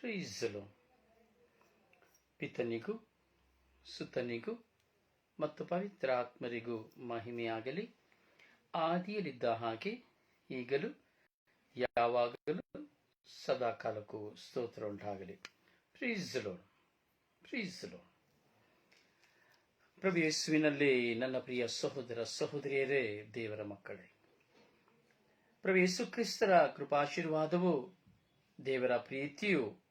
ಪ್ರೀಸಲು ಪಿತನಿಗೂ, ಸುತನಿಗೂ ಮತ್ತು ಪವಿತ್ರಾತ್ಮರಿಗೂ ಮಹಿಮೆಯಾಗಲಿ. ಆದಿಯಲ್ಲಿದ್ದ ಹಾಗೆ ಈಗಲೂ, ಯಾವಾಗಲೂ, ಸದಾಕಾಲಕ್ಕೂ ಸ್ತೋತ್ರ ಉಂಟಾಗಲಿ ಪ್ರೀಸಲು ಪ್ರೀಸಲು ಪ್ರಭು ಯೇಸುವಿನಲ್ಲಿ ನನ್ನ ಪ್ರಿಯ ಸಹೋದರ, ಸಹೋದರಿಯರೇ, ದೇವರ ಮಕ್ಕಳೇ. ಪ್ರಭು ಯೇಸು ಕ್ರಿಸ್ತರ ಕೃಪಾಶೀರ್ವಾದವು ದೇವರ ಪ್ರೀತಿಯು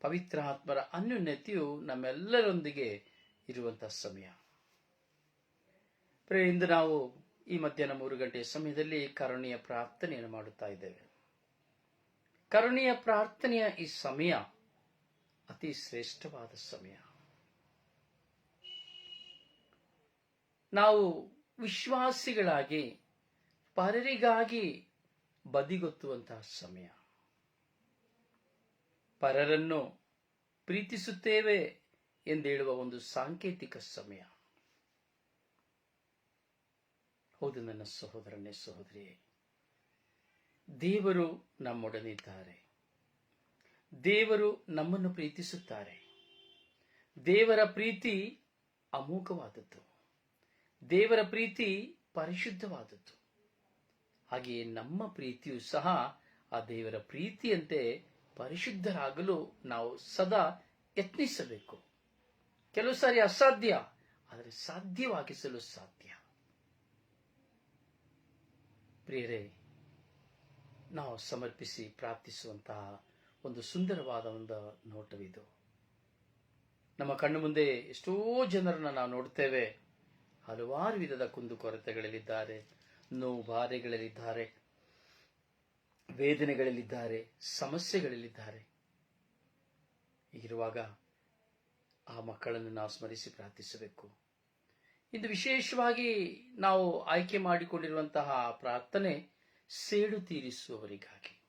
ಪವಿತ್ರ ಆತ್ಮರ ಅನ್ಯೋನ್ಯತೆಯು ನಮ್ಮೆಲ್ಲರೊಂದಿಗೆ ಇರುವಂತಹ ಸಮಯ. ಇಂದು ನಾವು ಈ ಮಧ್ಯಾಹ್ನ ಮೂರು ಗಂಟೆಯ ಸಮಯದಲ್ಲಿ ಕರುಣೀಯ ಪ್ರಾರ್ಥನೆಯನ್ನು ಮಾಡುತ್ತಾ ಇದ್ದೇವೆ. ಕರುಣೀಯ ಪ್ರಾರ್ಥನೆಯ ಈ ಸಮಯ ಅತಿ ಶ್ರೇಷ್ಠವಾದ ಸಮಯ. ನಾವು ವಿಶ್ವಾಸಿಗಳಾಗಿ, ಪರರಿಗಾಗಿ ಬದಿಗೊತ್ತುವಂತಹ ಸಮಯ. ಪರರನ್ನು ಪ್ರೀತಿಸುತ್ತೇವೆ ಎಂದೇಳುವ ಒಂದು ಸಾಂಕೇತಿಕ ಸಮಯ. ಹೌದು ನನ್ನ ಸಹೋದರನೇ ಸಹೋದರಿಯೇ ದೇವರು ನಮ್ಮೊಡನಿದ್ದಾರೆ. ದೇವರು ನಮ್ಮನ್ನು ಪ್ರೀತಿಸುತ್ತಾರೆ. ದೇವರ ಪ್ರೀತಿ ಅಮೋಘವಾದದ್ದು. ದೇವರ ಪ್ರೀತಿ ಪರಿಶುದ್ಧವಾದದ್ದು. ಹಾಗೆಯೇ ನಮ್ಮ ಪ್ರೀತಿಯೂ ಸಹ ಆ ದೇವರ ಪ್ರೀತಿಯಂತೆ ಪರಿಶುದ್ಧರಾಗಲು ನಾವು ಸದಾ ಯತ್ನಿಸಬೇಕು. ಕೆಲವು ಸಾರಿ ಅಸಾಧ್ಯ, ಆದರೆ ಸಾಧ್ಯವಾಗಿಸಲು ಸಾಧ್ಯ. ಪ್ರಿಯರೇ, ನಾವು ಸಮರ್ಪಿಸಿ ಪ್ರಾರ್ಥಿಸುವಂತಹ ಒಂದು ಸುಂದರವಾದ ಒಂದು ನೋಟವಿದು. ನಮ್ಮ ಕಣ್ಣು ಮುಂದೆ ಎಷ್ಟೋ ಜನರನ್ನ ನಾವು ನೋಡ್ತೇವೆ. ಹಲವಾರು ವಿಧದ ಕುಂದುಕೊರತೆಗಳಲ್ಲಿದ್ದಾರೆ ನೋವು ಬಾಧೆಗಳಲ್ಲಿದ್ದಾರೆ. ವೇದನೆಗಳಲ್ಲಿದ್ದಾರೆ, ಸಮಸ್ಯೆಗಳಲ್ಲಿದ್ದಾರೆ. ಹೀಗಿರುವಾಗ ಆ ಮಕ್ಕಳನ್ನು ನಾವು ಸ್ಮರಿಸಿ ಪ್ರಾರ್ಥಿಸಬೇಕು. ಇಂದು ವಿಶೇಷವಾಗಿ ನಾವು ಆಯ್ಕೆ ಮಾಡಿಕೊಂಡಿರುವಂತಹ ಪ್ರಾರ್ಥನೆ ಸೇಡು ತೀರಿಸುವವರಿಗಾಗಿ.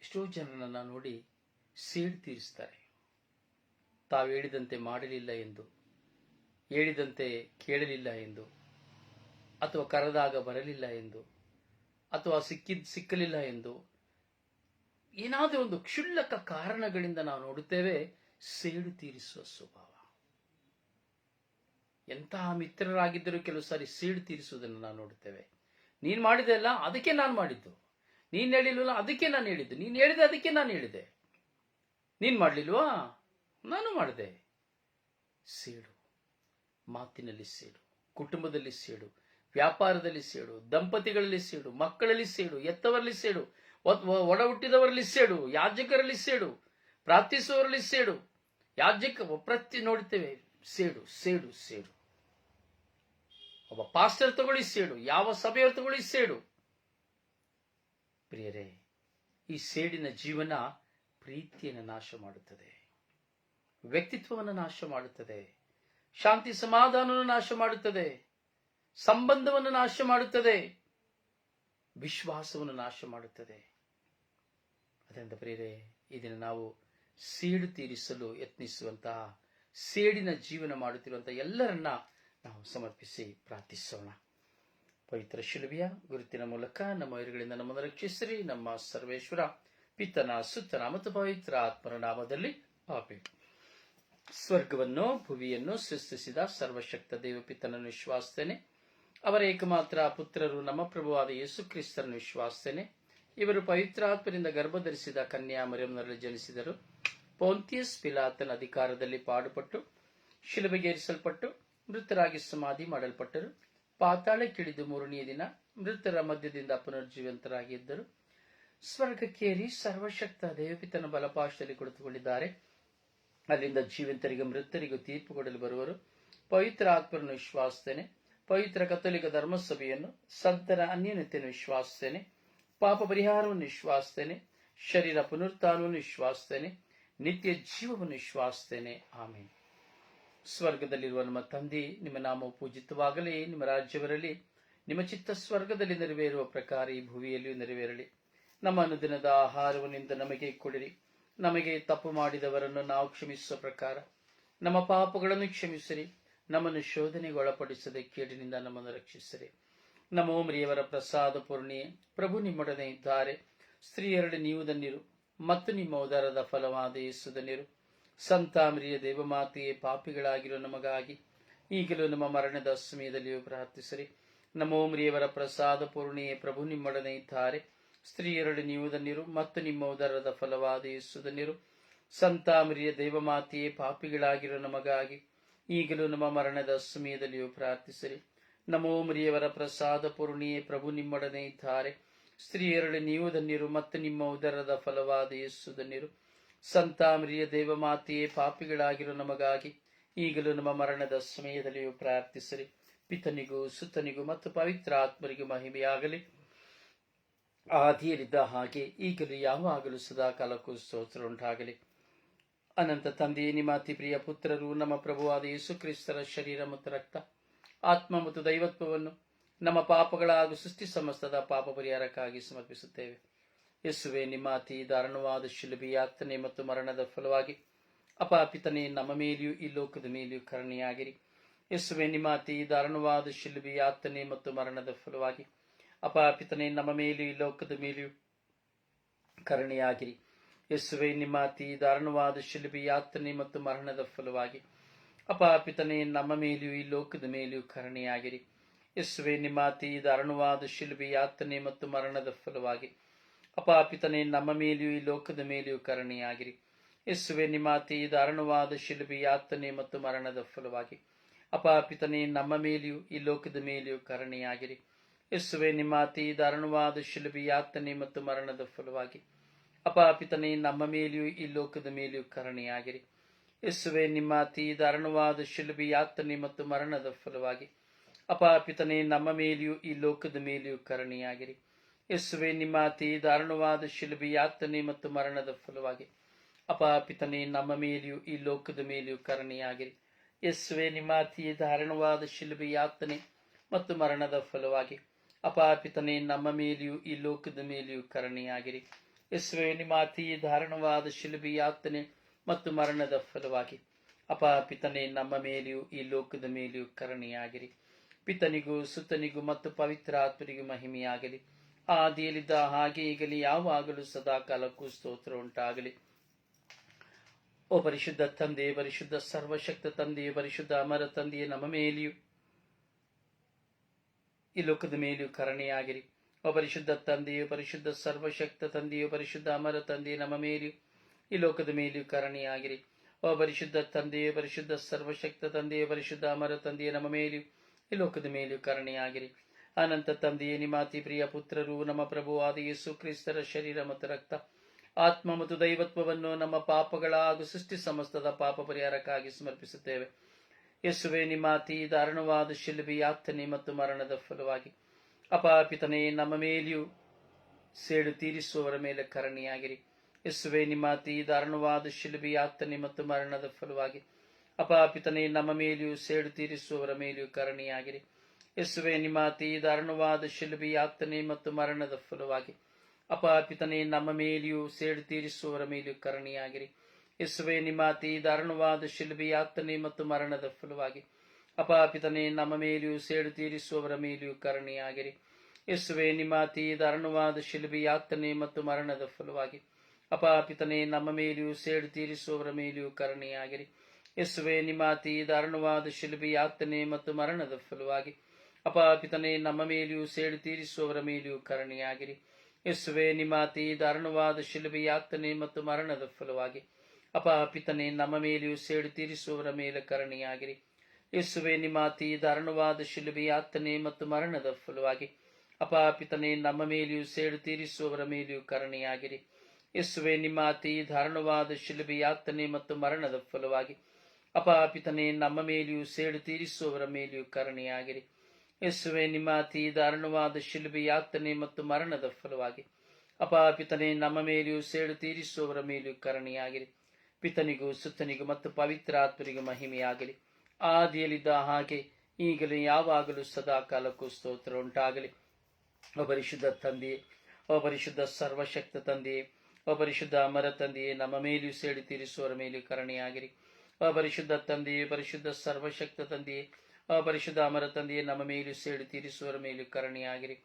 ಎಷ್ಟೋ ಜನರನ್ನ ನೋಡಿ ಸೇಡು ತೀರಿಸ್ತಾರೆ. ತಾವು ಹೇಳಿದಂತೆ ಮಾಡಲಿಲ್ಲ ಎಂದು, ಹೇಳಿದಂತೆ ಕೇಳಲಿಲ್ಲ ಎಂದು, ಅಥವಾ ಕರೆದಾಗ ಬರಲಿಲ್ಲ ಎಂದು ಅಥವಾ ಸಿಕ್ಕಿದ್, ಸಿಕ್ಕಲಿಲ್ಲ ಎಂದು ಏನಾದರೂ ಒಂದು ಕ್ಷುಲ್ಲಕ ಕಾರಣಗಳಿಂದ ನಾವು ನೋಡುತ್ತೇವೆ, ಸೇಡು ತೀರಿಸುವ ಸ್ವಭಾವ. ಎಂತಹ ಮಿತ್ರರಾಗಿದ್ದರೂ ಕೆಲವು ಸಾರಿ ಸೇಡು ತೀರಿಸುವುದನ್ನು ನಾವು ನೋಡುತ್ತೇವೆ. ನೀನು ಮಾಡಿದೆ ಅಲ್ಲ, ಅದಕ್ಕೆ ನಾನು ಮಾಡಿದ್ದು. ನೀನು ಹೇಳಿಲ್ವಲ್ಲ, ಅದಕ್ಕೆ ನಾನು ಹೇಳಿದ್ದು. ನೀನು ಹೇಳಿದೆ, ಅದಕ್ಕೆ ನಾನು ಹೇಳಿದೆ. ನೀನು ಮಾಡಲಿಲ್ವಾ? ನಾನು ಮಾಡಿದೆ. ಸೇಡು. ಮಾತಿನಲ್ಲಿ ಸೇಡು. ಕುಟುಂಬದಲ್ಲಿ ಸೇಡು. ವ್ಯಾಪಾರದಲ್ಲಿ ಸೇಡು, ದಂಪತಿಗಳಲ್ಲಿ ಸೇಡು, ಮಕ್ಕಳಲ್ಲಿ ಸೇಡು, ಎತ್ತವರಲ್ಲಿ ಸೇಡು ಒಡ ಹುಟ್ಟಿದವರಲ್ಲಿ ಸೇಡು, ಯಾಜಕರಲ್ಲಿ ಸೇಡು, ಪ್ರಾರ್ಥಿಸುವವರಲ್ಲಿ ಸೇಡು, ಯಾಜಕ ಪ್ರತಿ ನೋಡುತ್ತೇವೆ ಸೇಡು ಸೇಡು ಸೇಡು. ಒಬ್ಬ ಪಾಸ್ಟರ್ ತಗೊಳ್ಳಿ ಸೇಡು, ಯಾವ ಸಭೆಯವರು ತಗೊಳ್ಳಿ ಸೇಡು. ಪ್ರಿಯರೇ, ಈ ಸೇಡಿನ ಜೀವನ ಪ್ರೀತಿಯನ್ನು ನಾಶ ಮಾಡುತ್ತದೆ, ವ್ಯಕ್ತಿತ್ವವನ್ನು ನಾಶ ಮಾಡುತ್ತದೆ, ಶಾಂತಿ ಸಮಾಧಾನವನ್ನು ನಾಶ ಮಾಡುತ್ತದೆ ಸಂಬಂಧವನ್ನು ನಾಶ ಮಾಡುತ್ತದೆ. ವಿಶ್ವಾಸವನ್ನು ನಾಶ ಮಾಡುತ್ತದೆ. ಅದರಿಂದ ಪ್ರೇರೆ ಇದನ್ನು ನಾವು ಸೇಡು ತೀರಿಸಲು ಯತ್ನಿಸುವಂತಹ, ಸೇಡಿನ ಜೀವನ ಮಾಡುತ್ತಿರುವಂತಹ ಎಲ್ಲರನ್ನ ನಾವು ಸಮರ್ಪಿಸಿ ಪ್ರಾರ್ಥಿಸೋಣ. ಪವಿತ್ರ ಶಿಲುಬೆಯ ಗುರುತಿನ ಮೂಲಕ ನಮ್ಮ ವೈರುಗಳಿಂದ ನಮ್ಮನ್ನು ರಕ್ಷಿಸಿರಿ. ನಮ್ಮ ಸರ್ವೇಶ್ವರ, ಪಿತನ ಸುತ್ತನ ಮತ್ತು ಪವಿತ್ರ ಆತ್ಮರ ನಾಮದಲ್ಲಿ ಆಪೆ ಸ್ವರ್ಗವನ್ನು, ಭುವಿಯನ್ನು ಸೃಷ್ಟಿಸಿದ ಸರ್ವಶಕ್ತ ದೇವಪಿತನನ್ನು ವಿಶ್ವಾಸಿಸ್ತೇನೆ. ಅವರ ಏಕಮಾತ್ರ ಪುತ್ರರು ನಮ್ಮ ಪ್ರಭುವಾದ ಯೇಸು ಕ್ರಿಸ್ತನ ವಿಶ್ವಾಸನೆ ಇವರು ಪವಿತ್ರಾತ್ಮರಿಂದ ಗರ್ಭಧರಿಸಿದ ಕನ್ಯಾ ಮರಿಯಂನಲ್ಲಿ ಜನಿಸಿದರು. ಪೌಂತಿಯಸ್ ಪಿಲಾತನ ಅಧಿಕಾರದಲ್ಲಿ ಪಾಡುಪಟ್ಟು, ಶಿಲುಬೆಗೇರಿಸಲ್ಪಟ್ಟು, ಮೃತರಾಗಿ ಸಮಾಧಿ ಮಾಡಲ್ಪಟ್ಟರು. ಪಾತಾಳಕ್ಕಿಳಿದು ಮೂರನೆಯ ದಿನ ಮೃತರ ಮಧ್ಯದಿಂದ ಪುನರ್ಜೀವಂತರಾಗಿದ್ದರು ಸ್ವರ್ಗಕ್ಕೇರಿ ಸರ್ವಶಕ್ತ ದೇವಪಿತನ ಬಲಪಾಶದಲ್ಲಿ ಕುಳಿತುಕೊಂಡಿದ್ದಾರೆ. ಅಲ್ಲಿಂದ ಜೀವಂತರಿಗೆ ಮೃತರಿಗೂ ತೀರ್ಪು ಕೊಡಲು ಬರುವರು. ಪವಿತ್ರ ಆತ್ಮರನ್ನು ವಿಶ್ವಾಸಿಸ್ತೇನೆ ಪವಿತ್ರ ಕಥೋಲಿಕ ಧರ್ಮಸಭೆಯನ್ನು ಸಂತರ ಅನ್ಯನತೆಯನ್ನು ವಿಶ್ವಾಸಿಸ್ತೇನೆ ಪಾಪ ಪರಿಹಾರವನ್ನು ವಿಶ್ವಾಸಿಸ್ತೇನೆ ಶರೀರ ಪುನರುತ್ಥಾನವನ್ನು ವಿಶ್ವಾಸಿಸ್ತೇನೆ ನಿತ್ಯ ಜೀವವನ್ನು ವಿಶ್ವಾಸಿಸ್ತೇನೆ ಆಮೇಲೆ ಸ್ವರ್ಗದಲ್ಲಿರುವ ನಮ್ಮ ತಂದೆ, ನಿಮ್ಮ ನಾಮವು ಪೂಜಿತವಾಗಲಿ, ನಿಮ್ಮ ರಾಜ್ಯವರಲಿ, ನಿಮ್ಮ ಚಿತ್ತ ಸ್ವರ್ಗದಲ್ಲಿ ನೆರವೇರುವ ಪ್ರಕಾರ ಈ ಭೂಮಿಯಲ್ಲಿಯೂ ನೆರವೇರಲಿ. ನಮ್ಮ ಅನುದಿನದ ಆಹಾರವನ್ನಿಂದ ನಮಗೆ ಕೊಡಿರಿ. ನಮಗೆ ತಪ್ಪು ಮಾಡಿದವರನ್ನು ನಾವು ಕ್ಷಮಿಸುವ ಪ್ರಕಾರ, ನಮ್ಮ ಪಾಪಗಳನ್ನು ಕ್ಷಮಿಸಿರಿ. ನಮ್ಮನ್ನು ಶೋಧನೆಗೆ ಒಳಪಡಿಸದೆ ಕೇಡಿನಿಂದ ನಮ್ಮನ್ನು ರಕ್ಷಿಸಿರಿ. ನಮೋ ಮರಿಯವರ ಪ್ರಸಾದ ಪೂರ್ಣಿ, ಪ್ರಭು ನಿಮ್ಮೊಡನೆ ಇದ್ದಾರೆ. ಸ್ತ್ರೀಯರಡೆ ನೀವು ಧನ್ಯರು ಮತ್ತು ನಿಮ್ಮ ಉದರದ ಫಲವಾದ ಯೇಸುದನಿರು ಸಂತಾಮರಿಯ ದೇವಮಾತೆಯೇ, ಪಾಪಿಗಳಾಗಿರೋ ನಮಗಾಗಿ ಈಗಲೂ ನಮ್ಮ ಮರಣದ ಸಮಯದಲ್ಲಿಯೂ ಪ್ರಾರ್ಥಿಸಿರಿ. ನಮೋ ಮರಿಯವರ ಪ್ರಸಾದ ಪೂರ್ಣಿಯೇ, ಪ್ರಭು ನಿಮ್ಮೊಡನೆ ಇದ್ದಾರೆ. ಸ್ತ್ರೀಯರಡೆ ನೀವು ಧನ್ಯರು ಮತ್ತು ನಿಮ್ಮ ಉದರದ ಫಲವಾದ ಯೇಸುದನಿರು ಸಂತಾಮರಿಯ ದೇವಮಾತೆಯೇ, ಪಾಪಿಗಳಾಗಿರೋ ನಮಗಾಗಿ ಈಗಲೂ ನಮ್ಮ ಮರಣದ ಸಮಯದಲ್ಲಿಯೂ ಪ್ರಾರ್ಥಿಸಿರಿ. ನಮೋ ಮರಿಯವರ ಪ್ರಸಾದ ಪೂರ್ಣಿಯೇ ಪ್ರಭು ನಿಮ್ಮೊಡನೆ ಇದ್ದಾರೆ. ಸ್ತ್ರೀಯರಲ್ಲಿ ನೀವು ಧನ್ಯರು, ಮತ್ತು ನಿಮ್ಮ ಉದರದ ಫಲವಾದ ಯೇಸು ಧನ್ಯರು. ಸಂತಾಮರಿಯ ದೇವಮಾತೆಯೇ, ಪಾಪಿಗಳಾಗಿರೋ ನಮಗಾಗಿ ಈಗಲೂ ನಮ್ಮ ಮರಣದ ಸಮಯದಲ್ಲಿಯೂ ಪ್ರಾರ್ಥಿಸಿರಿ. ಪಿತನಿಗೂ ಸುತ್ತನಿಗೂ ಮತ್ತು ಪವಿತ್ರ ಆತ್ಮರಿಗೂ ಮಹಿಮೆಯಾಗಲಿ. ಆದಿಯಲ್ಲಿದ್ದ ಹಾಗೆ ಈಗಲೂ ಯಾವಾಗಲೂ ಸದಾ ಕಾಲಕ್ಕೂ ಸ್ತೋತ್ರ ಉಂಟಾಗಲಿ. ಅನಂತ ತಂದೆಯೇ ನಿಮ್ಮ ಅತಿ ಪ್ರಿಯ ಪುತ್ರರು, ನಮ್ಮ ಪ್ರಭುವಾದ ಯೇಸು ಕ್ರಿಸ್ತರ ಶರೀರ ಮತ್ತು ರಕ್ತ, ಆತ್ಮ ಮತ್ತು ದೈವತ್ವವನ್ನು ನಮ್ಮ ಪಾಪಗಳ ಹಾಗೂ ಸೃಷ್ಟಿ ಸಮಸ್ತದ ಪಾಪ ಪರಿಹಾರಕ್ಕಾಗಿ ಸಮರ್ಪಿಸುತ್ತೇವೆ. ಯೇಸುವೆ ನಿಮ್ಮ ಅತಿ ದಾರುಣವಾದ ಶಿಲುಬಿ, ಯಾತನೆ ಮತ್ತು ಮರಣದ ಫಲವಾಗಿ ಅಪಾಪಿತನೇ ನಮ್ಮ ಮೇಲೆಯೂ ಈ ಲೋಕದ ಮೇಲೆಯೂ ಕರುಣೆಯಾಗಿರಿ. ಯೇಸುವೆ ನಿಮ್ಮ ಅತಿ ದಾರುಣವಾದ ಶಿಲುಬಿ, ಯಾತನೆ ಮತ್ತು ಮರಣದ ಫಲವಾಗಿ ಅಪಾಪಿತನೇ ನಮ್ಮ ಮೇಲೆಯೂ ಈ ಲೋಕದ ಮೇಲೆಯೂ ಕರುಣೆಯಾಗಿರಿ. ಯೇಸುವೆ, ನಿಮ್ಮ ಅತಿ ದಾರುಣವಾದ ಶಿಲುಬಿ ಯಾತನೆ ಮತ್ತು ಮರಣದ ಫಲವಾಗಿ. ಅಪಾಪಿತನೇ ನಮ್ಮ ಮೇಲೆಯೂ ಈ ಲೋಕದ ಮೇಲೆಯೂ ಕರುಣೆಯಾಗಿರಿ. ಯೇಸುವೆ, ನಿಮ್ಮ ಅತಿ ದಾರುಣವಾದ ಶಿಲುಬಿ ಯಾತನೆ ಮತ್ತು ಮರಣದ ಫಲವಾಗಿ. ಅಪಾಪಿತನೇ ನಮ್ಮ ಮೇಲೆಯೂ ಈ ಲೋಕದ ಮೇಲೆಯೂ ಕರುಣೆಯಾಗಿರಿ. ಯೇಸುವೆ, ನಿಮ್ಮ ಅತಿ ದಾರುಣವಾದ ಶಿಲುಬಿ ಯಾತನೆ ಮತ್ತು ಮರಣದ ಫಲವಾಗಿ. ಅಪಾಪಿತನೇ ನಮ್ಮ ಮೇಲೆಯೂ ಈ ಲೋಕದ ಮೇಲೆಯೂ ಕರುಣೆಯಾಗಿರಿ. ಯೇಸುವೆ, ನಿಮ್ಮ ಅತಿ ದಾರುಣವಾದ ಶಿಲುಬಿ ಯಾತನೆ ಮತ್ತು ಮರಣದ ಫಲವಾಗಿ. ಅಪಾಪಿತನೆ ನಮ್ಮ ಮೇಲೆಯೂ, ಈ ಲೋಕದ ಮೇಲೆಯೂ ಕರುಣೆಯಾಗಿರಿ. ಯೇಸುವೆ, ನಿಮ್ಮ ಅತಿ ದಾರುಣವಾದ ಶಿಲುಬಿ ಯಾತನೆ ಮತ್ತು ಮರಣದ ಫಲವಾಗಿ ಅಪಾಪಿತನೇ ನಮ್ಮ ಮೇಲೆಯೂ, ಈ ಲೋಕದ ಮೇಲೆಯೂ ಕರುಣೆಯಾಗಿರಿ. ಯೇಸುವೆ, ನಿಮ್ಮ ಅತಿ ದಾರುಣವಾದ ಶಿಲುಬಿ ಯಾತನೆ ಮತ್ತು ಮರಣದ ಫಲವಾಗಿ ಅಪಾಪಿತನೇ ನಮ್ಮ ಮೇಲೆಯೂ, ಈ ಲೋಕದ ಮೇಲೆಯೂ ಕರುಣೆಯಾಗಿರಿ. ಯೇಸುವೆ, ನಿಮ್ಮ ಅತಿ ದಾರುಣವಾದ ಶಿಲುಬಿ ಯಾತನೆ ಮತ್ತು ಮರಣದ ಫಲವಾಗಿ ಅಪಾಪಿತನೇ ನಮ್ಮ ಮೇಲೆಯೂ, ಈ ಲೋಕದ ಮೇಲೆಯೂ ಕರುಣೆಯಾಗಿರಿ. ಯೇಸುವೆ ನಿಮಾತಿ ಧಾರಣವಾದ ಶಿಲುಬಿ ಯಾತನೆ ಮತ್ತು ಮರಣದ ಫಲವಾಗಿ. ಅಪ ಪಿತನೇ, ನಮ್ಮ ಮೇಲೆಯೂ ಈ ಲೋಕದ ಮೇಲೆಯೂ ಕರುಣೆಯಾಗಿರಿ. ಪಿತನಿಗೂ ಸುತ್ತನಿಗೂ ಮತ್ತು ಪವಿತ್ರ ಆತ್ಮನಿಗೂ ಮಹಿಮೆಯಾಗಲಿ. ಆದಿಯಲ್ಲಿದ್ದ ಹಾಗೆ ಈಗಲಿ ಯಾವಾಗಲೂ ಸದಾ ಕಾಲಕ್ಕೂ ಸ್ತೋತ್ರ ಉಂಟಾಗಲಿ. ಓ ಪರಿಶುದ್ಧ ತಂದೆ, ಪರಿಶುದ್ಧ ಸರ್ವಶಕ್ತ ತಂದೆ, ಪರಿಶುದ್ಧ ಅಮರ ತಂದೆಯೇ, ನಮ್ಮ ಮೇಲೆಯೂ ಈ ಲೋಕದ ಮೇಲೆಯೂ ಕರುಣೆಯಾಗಿರಿ. ಓ ಪರಿಶುದ್ಧ ತಂದೆಯು ಪರಿಶುದ್ಧ ಸರ್ವಶಕ್ತ ತಂದೆಯು ಪರಿಶುದ್ಧ ಅಮರ ತಂದೆಯು, ನಮ್ಮ ಮೇಲೆಯೂ ಈ ಲೋಕದ ಮೇಲೆಯೂ ಕರುಣೆಯಾಗಿರಿ. ಓ ಪರಿಶುದ್ಧ ತಂದೆಯು ಪರಿಶುದ್ಧ ಸರ್ವಶಕ್ತ ತಂದೆಯು ಪರಿಶುದ್ಧ ಅಮರ ತಂದೆಯು, ನಮ್ಮ ಮೇಲೆಯೂ ಈ ಲೋಕದ ಮೇಲೆಯೂ ಕರುಣೆಯಾಗಿರಿ. ಅನಂತ ತಂದೆಯೇ, ನಿಮ್ಮ ಅತಿ ಪ್ರಿಯ ಪುತ್ರರು, ನಮ್ಮ ಪ್ರಭು ಆದ ಯೇಸು ಕ್ರಿಸ್ತರ ಶರೀರ ಮತ್ತು ರಕ್ತ, ಆತ್ಮ ಮತ್ತು ದೈವತ್ವವನ್ನು ನಮ್ಮ ಪಾಪಗಳ ಹಾಗೂ ಸೃಷ್ಟಿ ಸಮಸ್ತದ ಪಾಪ ಪರಿಹಾರಕ್ಕಾಗಿ ಸಮರ್ಪಿಸುತ್ತೇವೆ. ಯೇಸುವೆ, ನಿಮ್ಮ ಅತಿ ದಾರುಣವಾದ ಶಿಲ್ಬಿ ಯಾತನೆ ಮತ್ತು ಮರಣದ ಫಲವಾಗಿ ಅಪಾಪಿತನೆ, ನಮ್ಮ ಮೇಲೆಯೂ ಸೇಡು ತೀರಿಸುವವರ ಮೇಲೆ ಕರಣಿಯಾಗಿರಿ. ಯೇಸುವೆ, ನಿಮ್ಮ ಅತಿ ದಾರುಣವಾದ ಶಿಲುಬಿ ಯಾತನೆ ಮತ್ತು ಮರಣದ ಫಲವಾಗಿ. ಅಪಾಪಿತನೇ, ನಮ್ಮ ಮೇಲೆಯೂ ಸೇಡು ತೀರಿಸುವವರ ಮೇಲೆಯೂ ಕರಣಿಯಾಗಿರಿ. ಯೇಸುವೆ, ನಿಮ್ಮ ಅತಿ ದಾರುಣವಾದ ಶಿಲುಬಿ ಯಾತನೆ ಮತ್ತು ಮರಣದ ಫಲವಾಗಿ. ಅಪಾಪಿತನೇ, ನಮ್ಮ ಮೇಲೆಯೂ ಸೇಡು ತೀರಿಸುವವರ ಮೇಲೆಯೂ ಕರಣಿಯಾಗಿರಿ. ಯೇಸುವೆ, ನಿಮ್ಮ ಅತಿ ದಾರುಣವಾದ ಶಿಲುಬಿ ಯಾತನೆ ಮತ್ತು ಮರಣದ ಫಲವಾಗಿ. ಅಪಾಪಿತನೆ, ನಮ್ಮ ಮೇಲೆಯೂ ಸೇಡು ತೀರಿಸುವವರ ಮೇಲೆಯೂ ಕರುಣೆಯಾಗಿರಿ. ಯೇಸುವೆ, ನಿಮ್ಮ ಅತಿ ದಾರುಣವಾದ ಶಿಲ್ಬಿ ಯಾತನೆ ಮತ್ತು ಮರಣದ ಫಲವಾಗಿ. ಅಪಾಪಿತನೇ, ನಮ್ಮ ಮೇಲೆಯೂ ಸೇಡು ತೀರಿಸುವವರ ಮೇಲೆಯೂ ಕರುಣೆಯಾಗಿರಿ. ಯೇಸುವೆ, ನಿಮ್ಮ ಅತಿ ದಾರುಣವಾದ ಶಿಲ್ಬಿ ಯಾತನೆ ಮತ್ತು ಮರಣದ ಫಲವಾಗಿ. ಅಪಾಪಿತನೇ, ನಮ್ಮ ಮೇಲೆಯೂ ಸೇಡು ತೀರಿಸುವವರ ಮೇಲೆಯೂ ಕರುಣೆಯಾಗಿರಿ. ಯೇಸುವೆ, ನಿಮ್ಮ ಅತಿ ದಾರುಣವಾದ ಶಿಲ್ಬಿ ಯಾತನೆ ಮತ್ತು ಮರಣದ ಫಲವಾಗಿ. ಅಪಾಪಿತನೇ, ನಮ್ಮ ಮೇಲೆಯೂ ಸೇಡು ತೀರಿಸುವವರ ಮೇಲೆ ಕರುಣೆಯಾಗಿರಿ. ಯೇಸುವೆ, ನಿಮ್ಮ ಅತಿ ದಾರುಣವಾದ ಶಿಲುಬೆ ಮತ್ತು ಮರಣದ ಫಲವಾಗಿ. ಅಪಾಪಿತನೆ ನಮ್ಮ ಮೇಲೆಯೂ ಸೇಡು ತೀರಿಸುವವರ ಮೇಲೆಯೂ ಕರುಣೆಯಾಗಿರಿ. ಯೇಸುವೆ, ನಿಮ್ಮ ಅತಿ ದಾರುಣವಾದ ಶಿಲುಬೆ ಮತ್ತು ಮರಣದ ಫಲವಾಗಿ. ಅಪಾಪಿತನೆ ನಮ್ಮ ಮೇಲೆಯೂ ಸೇಡು ತೀರಿಸುವವರ ಮೇಲೆಯೂ ಕರುಣೆಯಾಗಿರಿ. ಯೇಸುವೆ, ನಿಮ್ಮ ಅತಿ ದಾರುಣವಾದ ಶಿಲುಬೆ ಮತ್ತು ಮರಣದ ಫಲವಾಗಿ. ಅಪಾಪಿತನೆ ನಮ್ಮ ಮೇಲೆಯೂ ಸೇಡು ತೀರಿಸುವವರ ಮೇಲೆಯೂ ಕರುಣೆಯಾಗಿರಿ. ಪಿತನಿಗೂ, ಸುತ್ತನಿಗೂ ಮತ್ತು ಪವಿತ್ರ ಆತ್ಮರಿಗೂ ಮಹಿಮೆಯಾಗಲಿ ಆದಿಯಲ್ಲಿದ್ದ ಹಾಗೆ ಈಗಲೂ ಯಾವಾಗಲೂ ಸದಾ ಕಾಲಕ್ಕೂ ಸ್ತೋತ್ರ ಉಂಟಾಗಲಿ. ಪರಿಶುದ್ಧ ತಂದೆಯೇ ಪರಿಶುದ್ಧ ಸರ್ವಶಕ್ತ ತಂದೆಯೇ, ಅಪರಿಶುದ್ಧ ಪರಿಶುದ್ಧ ಅಮರ ತಂದೆಯೇ, ನಮ್ಮ ಮೇಲೆಯೂ ಸೇಡಿ ತೀರಿಸುವರ ಮೇಲೆಯೂ ಕರುಣೆಯಾಗಿರಿ. ಪರಿಶುದ್ಧ ತಂದೆಯೇ, ಪರಿಶುದ್ಧ ಸರ್ವಶಕ್ತ ತಂದೆಯೇ ಪರಿಶುದ್ಧ ಅಮರ ತಂದೆಯೇ, ನಮ್ಮ ಮೇಲೂ ಸೇಡು ತೀರಿಸುವರ ಮೇಲೂ ಕರುಣೆಯಾಗಿರಿ.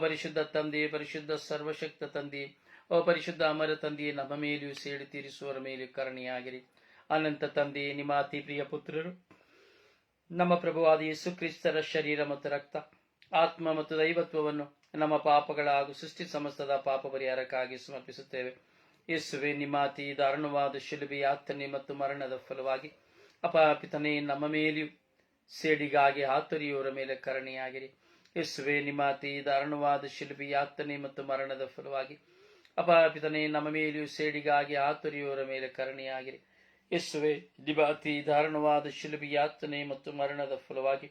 ಪರಿಶುದ್ಧ ತಂದೆಯೇ, ಪರಿಶುದ್ಧ ಸರ್ವಶಕ್ತ ತಂದೆಯೇ, ಅಪರಿಶುದ್ಧ ಪರಿಶುದ್ಧ ಅಮರ ತಂದೆಯೇ, ನಮ್ಮ ಮೇಲೆಯೂ ಸೇಡಿ ತೀರಿಸುವರ ಮೇಲೂ ಕರುಣೆಯಾಗಿರಿ. ಅನಂತ ತಂದೆಯೇ, ನಿಮ್ಮ ಅತಿ ಪ್ರಿಯ ಪುತ್ರರು ನಮ್ಮ ಪ್ರಭುವಾದ ಯೇಸು ಕ್ರಿಸ್ತರ ಶರೀರ ಮತ್ತು ರಕ್ತ, ಆತ್ಮ ಮತ್ತು ದೈವತ್ವವನ್ನು ನಮ್ಮ ಪಾಪಗಳ ಹಾಗೂ ಸೃಷ್ಟಿ ಸಮಸ್ತದ ಪಾಪ ಪರಿಹಾರಕ್ಕಾಗಿ ಸಮರ್ಪಿಸುತ್ತೇವೆ. ಯೇಸುವೆ, ನಿಮ್ಮ ಅತಿ ದಾರುಣವಾದ ಶಿಲುಬೆ ಯಾತನೆ ಮತ್ತು ಮರಣದ ಫಲವಾಗಿ ಅಪಾಪಿತನೇ ನಮ್ಮ ಮೇಲೆಯೂ ಸೇಡಿಗಾಗಿ ಆತರಿಯವರ ಮೇಲೆ ಕರುಣೆಯಾಗಿರಿ. ಯೇಸುವೆ, ನಿಮ್ಮ ಅತಿ ದಾರುಣವಾದ ಶಿಲುಬೆ ಯಾತನೆ ಮತ್ತು ಮರಣದ ಫಲವಾಗಿ ಅಪಾಪಿತನೇ ನಮ್ಮ ಮೇಲೆಯೂ ಸೇಡಿಗಾಗಿ ಆತರಿಯವರ ಮೇಲೆ ಕರುಣೆಯಾಗಿರಿ. ಯೇಸುವೆ ದಿಬಾತಿ ದಾರುಣವಾದ ಶಿಲುಬಿಯಾತನೆ ಮತ್ತು ಮರಣದ ಫಲವಾಗಿ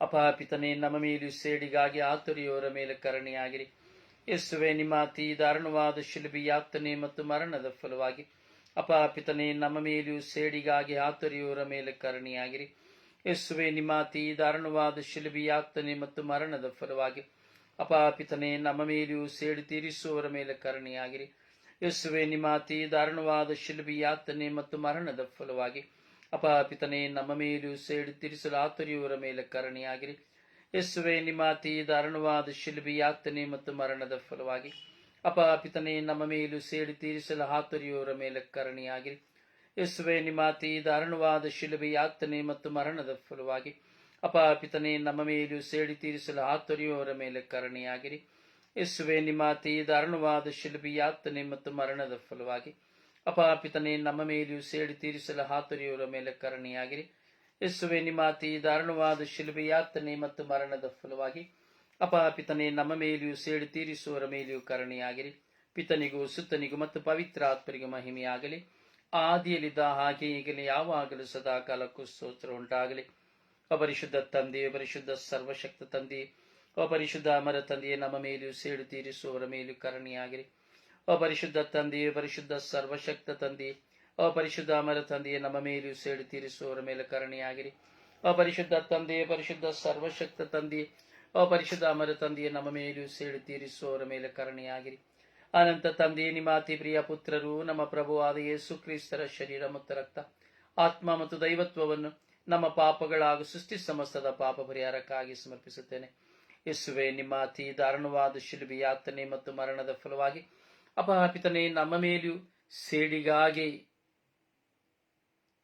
ಅಪಾಪಿತನೇ ನಮ್ಮ ಮೇಲೂ ಸೇಡಿಗಾಗಿ ಆತುರಿಯವರ ಮೇಲೆ ಕರುಣೆಯಾಗಿರಿ. ಯೇಸುವೆ ನಿಮ್ಮ ಅತಿ ದಾರುಣವಾದ ಶಿಲುಬಿ ಯಾತನೆ ಮತ್ತು ಮರಣದ ಫಲವಾಗಿ ಅಪಾಪಿತನೇ ನಮ್ಮ ಮೇಲೂ ಸೇಡಿಗಾಗಿ ಆತುರಿಯವರ ಮೇಲೆ ಕರುಣೆಯಾಗಿರಿ. ಯೇಸುವೆ ನಿಮ್ಮ ಅತಿ ದಾರುಣವಾದ ಶಿಲುಬಿ ಯಾತನೆ ಮತ್ತು ಮರಣದ ಫಲವಾಗಿ ಅಪಾಪಿತನೇ ನಮ್ಮ ಮೇಲೆಯೂ ಸೇಡಿ ತೀರಿಸುವವರ ಮೇಲೆ ಕರುಣೆಯಾಗಿರಿ. ಯೇಸುವೆ ನಿಮಾತಿ ದಾರುಣವಾದ ಶಿಲ್ಬಿ ಯಾತನೆ ಮತ್ತು ಮರಣದ ಫಲವಾಗಿ ಅಪಾಪಿತನೇ, ನಮ್ಮ ಮೇಲೂ ಸೇಡು ತೀರಿಸಲು ಆತುರಿಯವರ ಮೇಲೆ ಕರಣಿಯಾಗಿರಿ. ಯೇಸುವೆ ನಿಮಾತಿ ದಾರುಣವಾದ ಶಿಲ್ಬಿ ಯಾತನೆ ಮತ್ತು ಮರಣದ ಫಲವಾಗಿ ಅಪಾಪಿತನೇ, ನಮ್ಮ ಮೇಲೂ ಸೇಡು ತೀರಿಸಲು ಹಾತೊರೆಯುವವರ ಮೇಲೆ ಕರುಣೆಯಾಗಿರಿ. ಯೇಸುವೆ ನಿಮಾತಿ ದಾರುಣವಾದ ಶಿಲುಬೆ ಯಾತನೆ ಮತ್ತು ಮರಣದ ಫಲವಾಗಿ ಅಪಾಪಿತನೇ, ನಮ್ಮ ಮೇಲೂ ಸೇಡಿ ತೀರಿಸಲು ಹಾತೊರೆಯುವವರ ಮೇಲೆ ಕರುಣೆಯಾಗಿರಿ. ಯೇಸುವೆ, ನಿಮ್ಮ ಅತಿ ದಾರುಣವಾದ ಶಿಲುಬೆ ಮತ್ತು ಮರಣದ ಫಲವಾಗಿ. ಅಪಾಪಿತನೇ ನಮ್ಮ ಮೇಲೆಯೂ ಸೇಡಿ ತೀರಿಸಲು ಹಾತುರಿಯವರ ಮೇಲೆ ಕರಣಿಯಾಗಿರಿ. ಯೇಸುವೆ, ನಿಮ್ಮ ಅತಿ ದಾರುಣವಾದ ಶಿಲುಬೆ ಮತ್ತು ಮರಣದ ಫಲವಾಗಿ. ಅಪಾಪಿತನೇ ನಮ್ಮ ಮೇಲೆಯೂ ಸೇಡಿ ತೀರಿಸುವವರ ಮೇಲೆಯೂ ಕರಣಿಯಾಗಿರಿ. ಪಿತನಿಗೂ, ಸುತ್ತನಿಗೂ ಮತ್ತು ಪವಿತ್ರ ಆತ್ಮರಿಗೂ ಮಹಿಮೆಯಾಗಲಿ. ಆದಿಯಲ್ಲಿದ್ದ ಹಾಗೆ ಈಗಲೇ, ಯಾವಾಗಲೂ ಸದಾ ಕಾಲಕ್ಕೂ ಸ್ತೋತ್ರ ಉಂಟಾಗಲಿ. ಅಪರಿಶುದ್ಧ ತಂದೆ ಪರಿಶುದ್ಧ ಸರ್ವಶಕ್ತ ತಂದೆಯೇ ಅಪರಿಶುದ್ಧ ಅಮರ ತಂದೆಯೇ, ನಮ್ಮ ಮೇಲೆಯೂ ಸೇಡು ತೀರಿಸುವವರ ಮೇಲೆಯೂ ಓ ಅಪರಿಶುದ್ಧ ತಂದೆಯೇ, ಪರಿಶುದ್ಧ ಸರ್ವಶಕ್ತ ತಂದೆಯೇ ಅಪರಿಶುದ್ಧ ಅಮರ ತಂದೆಯೇ, ನಮ್ಮ ಮೇಲೆಯೂ ಸೇಡು ತೀರಿಸುವವರ ಮೇಲೆ ಕರುಣೆಯಾಗಿರಿ. ಅಪರಿಶುದ್ಧ ತಂದೆಯೇ, ಪರಿಶುದ್ಧ ಸರ್ವಶಕ್ತ ತಂದೆಯೇ ಅಪರಿಶುದ್ಧ ಅಮರ ತಂದೆಯೇ, ನಮ್ಮ ಮೇಲೆಯೂ ಸೇಡು ತೀರಿಸುವವರ ಮೇಲೆ ಕರಣಿಯಾಗಿರಿ. ಅನಂತ ತಂದೆಯೇ, ನಿಮ್ಮ ಅತಿ ಪ್ರಿಯ ಪುತ್ರರು, ನಮ್ಮ ಪ್ರಭುವಾದ ಯೇಸು ಕ್ರಿಸ್ತರ ಶರೀರ ಮತ್ತು ರಕ್ತ, ಆತ್ಮ ಮತ್ತು ದೈವತ್ವವನ್ನು ನಮ್ಮ ಪಾಪಗಳ ಸೃಷ್ಟಿ ಸಮಸ್ತದ ಪಾಪ ಪರಿಹಾರಕ್ಕಾಗಿ ಸಮರ್ಪಿಸುತ್ತೇನೆ. ಯೇಸುವೆ, ನಿಮ್ಮ ಅತಿ ದಾರುಣವಾದ ಶಿಲುಬೆ ಯಾತನೆ ಮತ್ತು ಮರಣದ ಫಲವಾಗಿ ಅಪಹಾಪಿತನೇ ನಮ್ಮ ಮೇಲೆಯೂ ಸೇಡಿಗಾಗಿ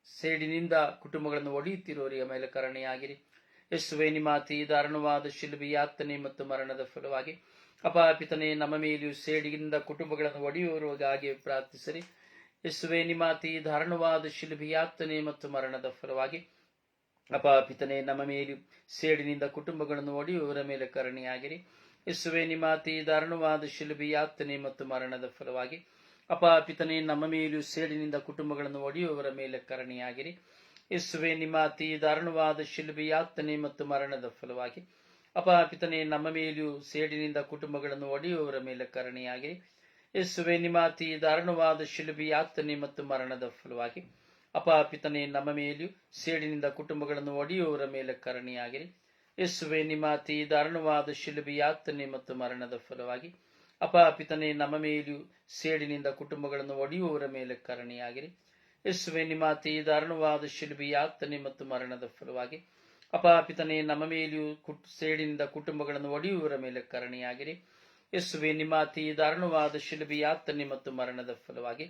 ಸೇಡಿನಿಂದ ಕುಟುಂಬಗಳನ್ನು ಒಡೆಯುತ್ತಿರುವವರಿಗೆ ಮೇಲೆ ಕರುಣೆಯಾಗಿರಿ ಯೇಸುವೆ, ನಿಮ್ಮ ಅತಿ ದಾರುಣವಾದ ಶಿಲುಬೆ ಯಾತನೆ ಮತ್ತು ಮರಣದ ಫಲವಾಗಿ ಅಪಾಪಿತನೇ ನಮ್ಮ ಮೇಲೆಯೂ ಸೇಡಿಯಿಂದ ಕುಟುಂಬಗಳನ್ನು ಒಡೆಯುವವರಿಗಾಗಿ ಪ್ರಾರ್ಥಿಸಿರಿ. ಯೇಸುವೆ, ನಿಮ್ಮ ಅತಿ ದಾರುಣವಾದ ಶಿಲುಬೆ ಯಾತನೆ ಮತ್ತು ಮರಣದ ಫಲವಾಗಿ ಅಪಾಪಿತನೇ ನಮ್ಮ ಮೇಲೆ ಸೇಡಿನಿಂದ ಕುಟುಂಬಗಳನ್ನು ಒಡೆಯುವವರ ಮೇಲೆ ಕರುಣೆಯಾಗಿರಿ. ಯೇಸುವೆ ನಿಮಾತಿ ದಾರುಣವಾದ ಶಿಲುಬಿ ಯಾತನೆ ಮತ್ತು ಮರಣದ ಫಲವಾಗಿ ಅಪಾಪಿತನೇ ನಮ್ಮ ಮೇಲೂ ಸೇಡಿನಿಂದ ಕುಟುಂಬಗಳನ್ನು ಒಡೆಯುವವರ ಮೇಲೆ ಕರುಣೆಯಾಗಿರಿ. ಯೇಸುವೆ ನಿಮಾತಿ ದಾರುಣವಾದ ಶಿಲುಬಿ ಯಾತನೆ ಮತ್ತು ಮರಣದ ಫಲವಾಗಿ ಅಪಾಪಿತನೇ ನಮ್ಮ ಮೇಲೂ ಸೇಡಿನಿಂದ ಕುಟುಂಬಗಳನ್ನು ಒಡೆಯುವವರ ಮೇಲೆ ಕರುಣೆಯಾಗಿರಿ. ಯೇಸುವೆ ನಿಮಾತಿ ದಾರುಣವಾದ ಶಿಲುಬಿ ಯಾತನೆ ಮತ್ತು ಮರಣದ ಫಲವಾಗಿ ಅಪಾಪಿತನೇ ನಮ್ಮ ಮೇಲೆಯೂ ಸೇಡಿನಿಂದ ಕುಟುಂಬಗಳನ್ನು ಒಡೆಯುವವರ ಮೇಲೆ ಕರಣಿಯಾಗಿರಿ. ಯೇಸುವೆ, ನಿಮ್ಮ ಅತಿ ದಾರುಣವಾದ ಶಿಲುಬಿಯಾತನೆ ಮತ್ತು ಮರಣದ ಫಲವಾಗಿ ಅಪಾಪಿತನೇ ನಮ್ಮ ಮೇಲೆಯೂ ಸೇಡಿನಿಂದ ಕುಟುಂಬಗಳನ್ನು ಒಡೆಯುವವರ ಮೇಲೆ ಕರಣಿಯಾಗಿರಿ. ಯೇಸುವೆ, ನಿಮ್ಮ ಅತಿ ದಾರುಣವಾದ ಶಿಲುಬೆ ಯಾತನೆ ಮತ್ತು ಮರಣದ ಫಲವಾಗಿ ಅಪಾಪಿತನೇ ನಮ್ಮ ಮೇಲೆಯೂ ಸೇಡಿನಿಂದ ಕುಟುಂಬಗಳನ್ನು ಒಡೆಯುವವರ ಮೇಲೆ ಕರಣಿಯಾಗಿರಿ. ಯೇಸುವೆ, ನಿಮ್ಮ ಅತಿ ದಾರುಣವಾದ ಶಿಲುಬಿಯಾತನೆ ಮತ್ತು ಮರಣದ ಫಲವಾಗಿ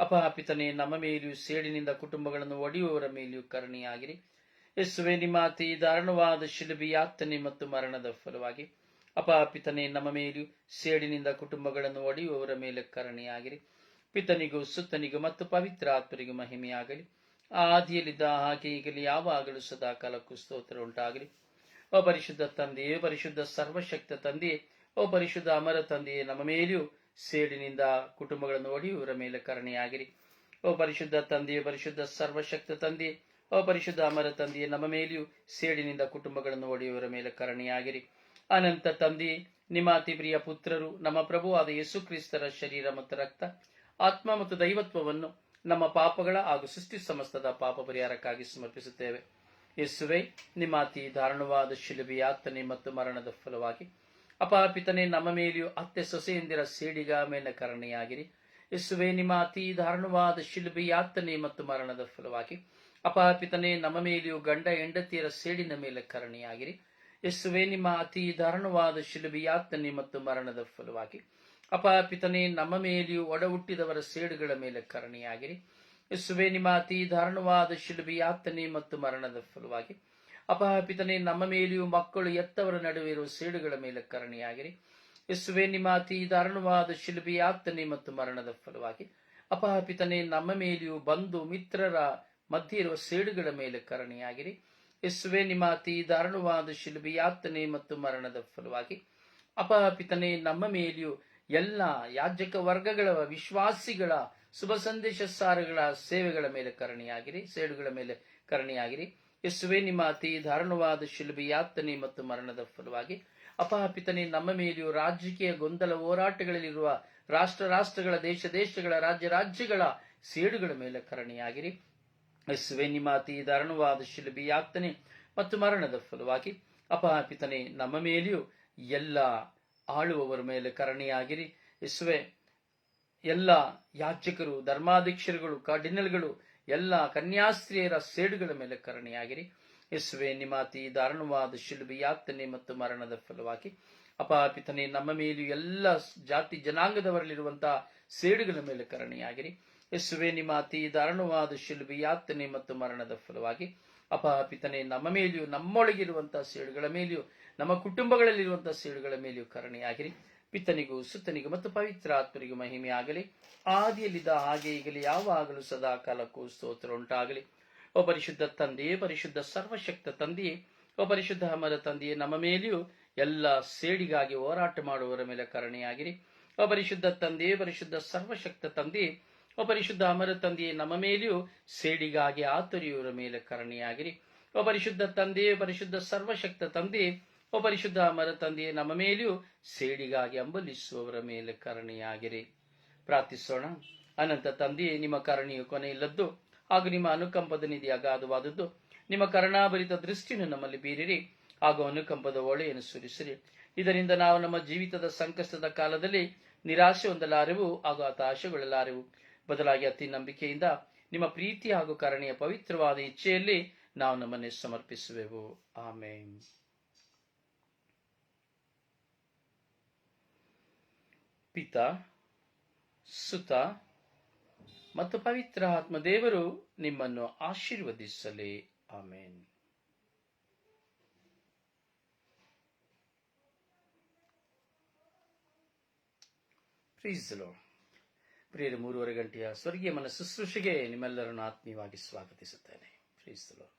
ಅಪಹಾಪಿತನೇ, ನಮ್ಮ ಮೇಲೆಯೂ ಸೇಡಿನಿಂದ ಕುಟುಂಬಗಳನ್ನು ಒಡೆಯುವವರ ಮೇಲೆಯೂ ಕರುಣೆಯಾಗಿರಿ. ಯೇಸುವೆ, ನಿಮ್ಮ ಅತಿ ದಾರುಣವಾದ ಶಿಲುಬಿ ಯಾತನೆ ಮತ್ತು ಮರಣದ ಫಲವಾಗಿ. ಅಪಹಾಪಿತನೇ, ನಮ್ಮ ಮೇಲೆಯೂ ಸೇಡಿನಿಂದ ಕುಟುಂಬಗಳನ್ನು ಒಡೆಯುವವರ ಮೇಲೆ ಕರುಣೆಯಾಗಿರಿ. ಪಿತನಿಗೂ, ಸುತ್ತನಿಗೂ ಮತ್ತು ಪವಿತ್ರ ಆತ್ಮರಿಗೂ ಮಹಿಮೆಯಾಗಲಿ. ಆದಿಯಲ್ಲಿದ್ದ ಹಾಗೆ ಈಗಲಿ, ಯಾವಾಗಲೂ ಸದಾ ಕಾಲಕ್ಕೂ ಸ್ತೋತ್ರ ಉಂಟಾಗಲಿ. ಓ ಪರಿಶುದ್ಧ ತಂದೆಯೇ ಪರಿಶುದ್ಧ ಸರ್ವಶಕ್ತ ತಂದೆಯೇ, ಓ ಪರಿಶುದ್ಧ ಅಮರ ತಂದೆಯೇ, ನಮ್ಮ ಮೇಲೆಯೂ ಸೇಡಿನಿಂದ ಕುಟುಂಬಗಳನ್ನು ಒಡೆಯುವವರ ಮೇಲೆ ಕರುಣೆಯಾಗಿರಿ. ಓ ಪರಿಶುದ್ಧ ತಂದೆಯ, ಪರಿಶುದ್ಧ ಸರ್ವಶಕ್ತ ತಂದೆ ಓ ಪರಿಶುದ್ಧ ಅಮರ ತಂದೆಯೇ, ನಮ್ಮ ಮೇಲೆಯೂ ಸೇಡಿನಿಂದ ಕುಟುಂಬಗಳನ್ನು ಒಡೆಯುವರ ಮೇಲೆ ಕರುಣೆಯಾಗಿರಿ. ಅನಂತ ತಂದೆ, ನಿಮ್ಮ ಅತಿ ಪ್ರಿಯ ಪುತ್ರರು, ನಮ್ಮ ಪ್ರಭುವಾದ ಯೇಸು ಕ್ರಿಸ್ತರ ಶರೀರ ಮತ್ತು ರಕ್ತ, ಆತ್ಮ ಮತ್ತು ದೈವತ್ವವನ್ನು ನಮ್ಮ ಪಾಪಗಳ ಹಾಗೂ ಸೃಷ್ಟಿ ಸಮಸ್ತದ ಪಾಪ ಪರಿಹಾರಕ್ಕಾಗಿ ಸಮರ್ಪಿಸುತ್ತೇವೆ. ಯೇಸುವೆ, ನಿಮ್ಮ ಅತಿ ದಾರುಣವಾದ ಶಿಲುಬಿ ಯಾತನೆ ಮತ್ತು ಮರಣದ ಫಲವಾಗಿ ಅಪಾಪಿತನೆ ನಮ್ಮ ಮೇಲೆಯೂ ಅತ್ತೆ ಸೊಸೆಯಂದಿರ ಸೇಡಿಗ ಮೇಲೆ ಕರಣೆಯಾಗಿರಿ. ಯೇಸುವೆ, ನಿಮ್ಮ ಅತಿ ದಾರುಣವಾದ ಮತ್ತು ಮರಣದ ಫಲವಾಗಿ. ಅಪಾಪಿತನೆ ನಮ್ಮ ಮೇಲೆಯೂ ಗಂಡ ಹೆಂಡತಿಯರ ಸೇಡಿನ ಮೇಲೆ ಕರುಣೆಯಾಗಿರಿ. ಯೇಸುವೆ, ನಿಮ್ಮ ಅತಿ ದಾರುಣವಾದ ಶಿಲುಬೆ ಮತ್ತು ಮರಣದ ಫಲವಾಗಿ. ಅಪ ಪಿತನೆ ನಮ್ಮ ಮೇಲೆಯೂ ಒಡ ಹುಟ್ಟಿದವರ ಸೇಡುಗಳ ಮೇಲೆ ಕರುಣೆಯಾಗಿರಿ. ಯೇಸುವೆ, ನಿಮ್ಮ ಅತಿ ದಾರುಣವಾದ ಮತ್ತು ಮರಣದ ಫಲವಾಗಿ. ಅಪ ಪಿತನೆ ನಮ್ಮ ಮೇಲೆಯೂ ಮಕ್ಕಳು ಎತ್ತವರ ನಡುವೆ ಇರುವ ಸೇಡುಗಳ ಮೇಲೆ ಕರಣಿಯಾಗಿರಿ. ಯೇಸುವೆ, ನಿಮ್ಮ ಅತಿ ದಾರುಣವಾದ ಶಿಲುಬೆ ಮತ್ತು ಮರಣದ ಫಲವಾಗಿ ಅಪಹಾಪಿತನೇ ನಮ್ಮ ಮೇಲೆಯೂ ಬಂಧು ಮಿತ್ರರ ಮಧ್ಯೆ ಇರುವ ಸೇಡುಗಳ ಮೇಲೆ ಕರಣಿಯಾಗಿರಿ. ಯೇಸುವೆ, ನಿಮ್ಮ ಅತಿ ದಾರುಣವಾದ ಶಿಲುಬೆ ಮತ್ತು ಮರಣದ ಫಲವಾಗಿ ಅಪಹಾಪಿತನೇ ನಮ್ಮ ಮೇಲೆಯೂ ಎಲ್ಲ ಯಾಜಕ ವರ್ಗಗಳ ವಿಶ್ವಾಸಿಗಳ ಶುಭ ಸಂದೇಶ ಸಾರಗಳ ಸೇವೆಗಳ ಮೇಲೆ ಕರಣಿಯಾಗಿರಿ, ಸೇಡುಗಳ ಮೇಲೆ ಕರುಣೆಯಾಗಿರಿ. ಯೇಸುವೆ, ನಿಮ್ಮ ಅತಿ ದಾರುಣವಾದ ಶಿಲುಬಿಯಾತನೆ ಮತ್ತು ಮರಣದ ಫಲವಾಗಿ. ಅಪಹಪಿತನೆ ನಮ್ಮ ಮೇಲೆಯೂ ರಾಜಕೀಯ ಗೊಂದಲ ಹೋರಾಟಗಳಲ್ಲಿರುವ ರಾಷ್ಟ್ರ ರಾಷ್ಟ್ರಗಳ ದೇಶ ದೇಶಗಳ ರಾಜ್ಯ ರಾಜ್ಯಗಳ ಸೇಡುಗಳ ಮೇಲೆ ಕರುಣೆಯಾಗಿರಿ. ಯೇಸುವೆ, ನಿಮ್ಮ ಅತಿ ದಾರುಣವಾದ ಶಿಲುಬಿಯಾತನೆ ಮತ್ತು ಮರಣದ ಫಲವಾಗಿ. ಅಪಹಾಪಿತನೆ ನಮ್ಮ ಮೇಲೆಯೂ ಎಲ್ಲ ಆಳುವವರ ಮೇಲೆ ಕರುಣೆಯಾಗಿರಿ. ಯೇಸುವೆ, ಎಲ್ಲ ಯಾಚಕರು ಧರ್ಮಾಧ್ಯಕ್ಷರುಗಳು ಕಾರ್ಡಿನಲ್ಗಳು ಎಲ್ಲ ಕನ್ಯಾಸ್ತ್ರೀಯರ ಸೇಡುಗಳ ಮೇಲೆ ಕರುಣೆಯಾಗಿರಿ. ಯೇಸುವೆ ನಿಮಾತಿ ದಾರುಣವಾದ ಶಿಲುಬಿ ಯಾತನೆ ಮತ್ತು ಮರಣದ ಫಲವಾಗಿ ಅಪಾಪಿತನೆ, ನಮ್ಮ ಮೇಲೂ ಎಲ್ಲ ಜಾತಿ ಜನಾಂಗದವರಲ್ಲಿರುವಂತಹ ಸೇಡುಗಳ ಮೇಲೆ ಕರುಣೆಯಾಗಿರಿ. ಯೇಸುವೆ ನಿಮಾತಿ ದಾರುಣವಾದ ಶಿಲುಬಿ ಯಾತನೆ ಮತ್ತು ಮರಣದ ಫಲವಾಗಿ ಅಪಾಪಿತನೆ, ನಮ್ಮ ಮೇಲೆಯೂ ನಮ್ಮೊಳಗಿರುವಂತಹ ಸೇಡುಗಳ ಮೇಲೆಯೂ ನಮ್ಮ ಕುಟುಂಬಗಳಲ್ಲಿರುವಂತಹ ಸೇಡುಗಳ ಮೇಲೆಯೂ ಕರುಣೆಯಾಗಿರಿ. ಪಿತನಿಗೂ, ಸುತ್ತನಿಗೂ ಮತ್ತು ಪವಿತ್ರ ಆತ್ಮನಿಗೂ ಮಹಿಮೆಯಾಗಲಿ. ಆದಿಯಲ್ಲಿದ್ದ ಹಾಗೆ ಈಗಲೇ, ಯಾವಾಗಲೂ ಸದಾ ಕಾಲಕ್ಕೂ ಸ್ತೋತ್ರ ಉಂಟಾಗಲಿ. ಓ ಪರಿಶುದ್ಧ ತಂದೆಯೇ, ಪರಿಶುದ್ಧ ಸರ್ವಶಕ್ತ ತಂದೆಯೇ, ಓ ಪರಿಶುದ್ಧ ಅಮರ ತಂದೆಯೇ, ನಮ್ಮ ಮೇಲೆಯೂ ಎಲ್ಲ ಸೇಡಿಗಾಗಿ ಹೋರಾಟ ಮಾಡುವವರ ಮೇಲೆ ಕರುಣೆಯಾಗಿರಿ. ಓ ಪರಿಶುದ್ಧ ತಂದೆಯೇ, ಪರಿಶುದ್ಧ ಸರ್ವಶಕ್ತ ತಂದೆಯೇ, ಓ ಪರಿಶುದ್ಧ ಅಮರ ತಂದೆಯೇ, ನಮ್ಮ ಮೇಲೆಯೂ ಸೇಡಿಗಾಗಿ ಆತುರಿಯುವರ ಮೇಲೆ ಕರುಣೆಯಾಗಿರಿ. ಓ ಪರಿಶುದ್ಧ ತಂದೆಯೇ, ಪರಿಶುದ್ಧ ಸರ್ವಶಕ್ತ ತಂದೆಯೇ ಓ ಪರಿಶುದ್ಧ ಅಮರ ತಂದೆಯೇ ನಮ್ಮ ಮೇಲೆಯೂ ಸೇಡಿಗಾಗಿ ಅಂಬಲಿಸುವವರ ಮೇಲೆ ಕರುಣೆಯಾಗಿರಿ. ಪ್ರಾರ್ಥಿಸೋಣ. ಅನಂತ ತಂದೆಯೇ, ನಿಮ್ಮ ಕರುಣೆಯು ಕೊನೆಯಿಲ್ಲದ್ದು ಹಾಗೂ ನಿಮ್ಮ ಅನುಕಂಪದ ನಿಧಿ ಅಗಾಧವಾದದ್ದು. ನಿಮ್ಮ ಕರುಣಾಭರಿತ ದೃಷ್ಟಿಯನ್ನು ನಮ್ಮಲ್ಲಿ ಬೀರಿರಿ. ಹಾಗೂ ಅನುಕಂಪದ ಒಳೆಯನ್ನು ಸುರಿಸಿರಿ. ಇದರಿಂದ ನಾವು ನಮ್ಮ ಜೀವಿತದ ಸಂಕಷ್ಟದ ಕಾಲದಲ್ಲಿ ನಿರಾಶೆ ಹೊಂದಲಾರೆವು ಹಾಗೂ ಹತಾಶೆಗೊಳ್ಳಲಾರೆವು ಬದಲಾಗಿ ಅತಿ ನಂಬಿಕೆಯಿಂದ ನಿಮ್ಮ ಪ್ರೀತಿ ಹಾಗೂ ಕರುಣೆಯ ಪವಿತ್ರವಾದ ಇಚ್ಛೆಯಲ್ಲಿ ನಾವು ನಮ್ಮನ್ನೇ ಸಮರ್ಪಿಸುವೆವು. ಆಮೇನ್. ಪಿತ, ಸುತ ಮತ್ತು ಪವಿತ್ರ ಆತ್ಮ ದೇವರು ನಿಮ್ಮನ್ನು ಆಶೀರ್ವದಿಸಲಿ. ಆಮೇನ್. ಪ್ರೀಸಲು ಪ್ರಿಯರು ಮೂರುವರೆ ಗಂಟೆಯ ಸ್ವರ್ಗೀಯ ಮನ ಶುಶ್ರೂಷೆಗೆ ನಿಮ್ಮೆಲ್ಲರನ್ನು ಆತ್ಮೀಯವಾಗಿ ಸ್ವಾಗತಿಸುತ್ತೇನೆ. ಪ್ರೀಸಲು